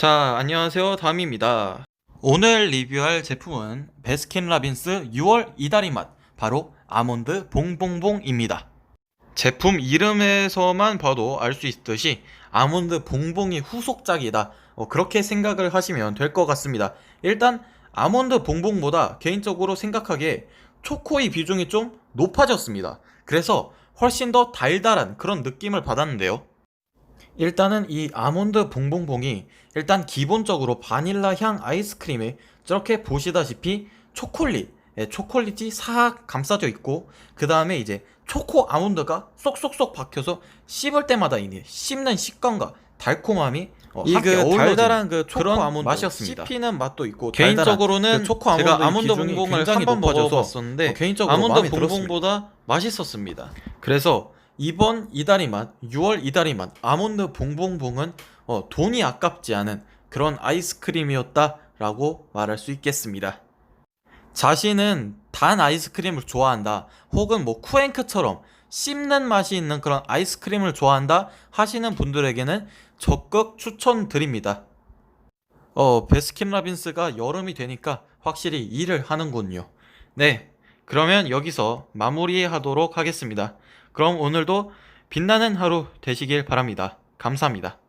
자, 안녕하세요. 담입니다. 오늘 리뷰할 제품은 베스킨라빈스 6월 이다리 맛, 바로 아몬드 봉봉봉입니다. 제품 이름에서만 봐도 알 수 있듯이 아몬드 봉봉이 후속작이다. 어, 그렇게 생각을 하시면 될 것 같습니다. 일단 아몬드 봉봉보다 개인적으로 생각하기에 초코의 비중이 좀 높아졌습니다. 그래서 훨씬 더 달달한 그런 느낌을 받았는데요. 일단은 이 아몬드 봉봉봉이 일단 기본적으로 바닐라 향 아이스크림에 저렇게 보시다시피 초콜릿, 예, 초콜릿이 싹 감싸져 있고 그 다음에 이제 초코 아몬드가 쏙쏙쏙 박혀서 씹을 때마다 이 씹는 식감과 달콤함이 어, 이 함께 그 어우러지는 달달한 그 초코 아몬드 맛이었습니다. 씹히는 맛도 있고 개인적으로는 그 초코 아몬드 제가 아몬드 봉봉을 한번 먹어봤었는데 어, 개인적으로 아몬드. 봉봉보다 맛있었습니다. 그래서 이번 맛, 6월 이다리 맛 아몬드 봉봉봉은 어, 돈이 아깝지 않은 그런 아이스크림이었다라고 말할 수 있겠습니다. 자신은 단 아이스크림을 좋아한다, 혹은 뭐 쿠앤크처럼 씹는 맛이 있는 그런 아이스크림을 좋아한다 하시는 분들에게는 적극 추천드립니다. 어, 베스킨라빈스가 여름이 되니까 확실히 일을 하는군요. 네, 그러면 여기서 마무리하도록 하겠습니다. 그럼 오늘도 빛나는 하루 되시길 바랍니다. 감사합니다.